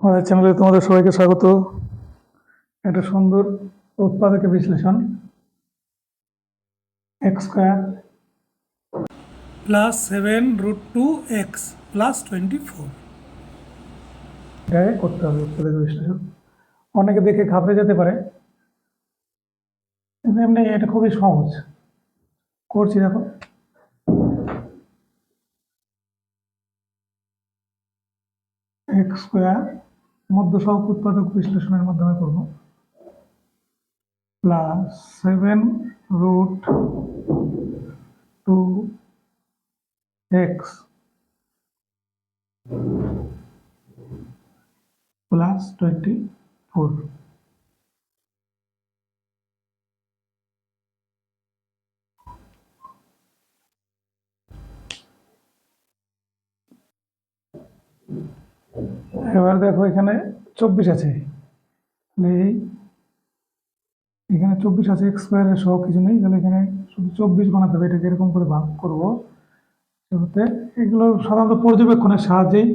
আমাদের চ্যানেলে তোমাদের সবাইকে স্বাগত। একটা সুন্দর উৎপাদকের বিশ্লেষণ। X square plus seven root two x plus twenty four করতে হবে উৎপাদকের বিশ্লেষণ। অনেকে দেখে ঘাবড়ে যেতে পারে। কিন্তু এমনি এটা খুবই সহজ। করছি দেখো। এক্স স্কোয়ার মধ্য সহক উৎপাদক বিশ্লেষণের মাধ্যমে করব। Plus seven root two x plus twenty four এবার দেখো এখানে চব্বিশ আছে। এখানে চব্বিশ আছে, এক্স স্কোয়ারের সহ কিছু নেই, তাহলে এখানে শুধু চব্বিশ বানাতে হবে, এটাকে এরকম করে ভাগ করব। সেক্ষেত্রে এগুলো সাধারণত পর্যবেক্ষণের সাহায্যেই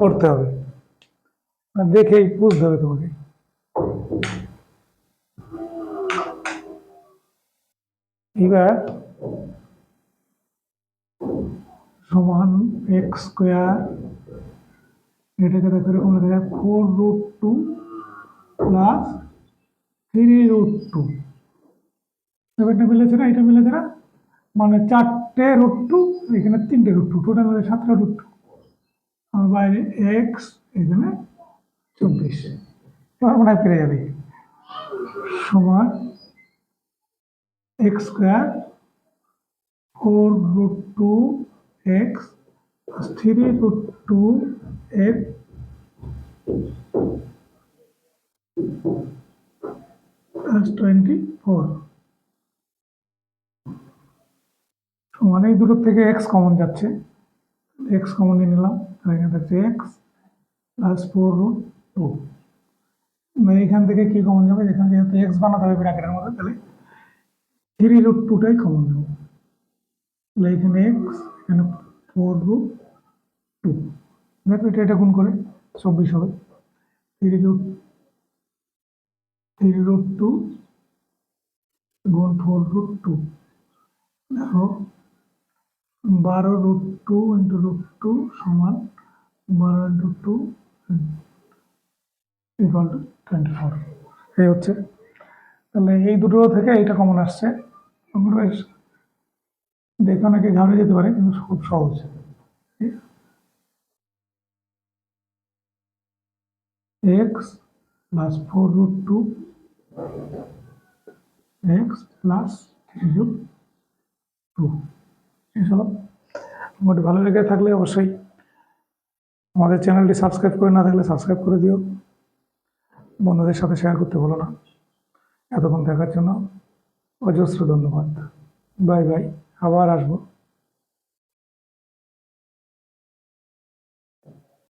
করতে হবে। মানে দেখেই বুঝতে হবে তোমাকে। এবার সমান এক্স স্কোয়ার এটাকে দেখো এরকম লেখা যায় four root two plus three root two এটা মিলেছে না? এটা মিলেছে না? মানে চারটে রুট টু এখানে তিনটে রুট টু টোটাল মিলে সাতটা রুট টু আর বাইরে এক্স এখানে চব্বিশ। এবার মনে হয় পেরে যাবে। সমান x square four root two x three root two x plus twenty four সমান এই দুটোর থেকে এক্স কমন যাচ্ছে। এক্স কমন নিয়ে নিলাম। এখানে থাকছে x plus four root two এইখান থেকে কি কমন যাবে? এখানে যেহেতু এক্স বানাতে হবে ব্র্যাকেটের মধ্যে, তাহলে থ্রি রুট টুটাই কমন নেব। তাহলে এখানে এক্স এখানে ফোর রুট টু দেখো এটা এটা গুণ করে, চব্বিশ হবে। Three root three root two গুণ ফোর রুট টু দেখো, বারো root two into root two সমান বারো into two equal to twenty four এই হচ্ছে। তাহলে এই দুটো থেকে এইটা কমন আসছে। আমরা বেশ দেখে অনেকে যেতে পারে, কিন্তু খুব সহজ। X plus four root two x plus three root two এসব মোটামুটি ভালো লেগে থাকলে অবশ্যই আমাদের চ্যানেলটি সাবস্ক্রাইব করে না থাকলে সাবস্ক্রাইব করে দিও। বন্ধুদের সাথে শেয়ার করতে ভুলো না। এতক্ষণ দেখার জন্য অজস্র ধন্যবাদ। বাই বাই আবার আসব।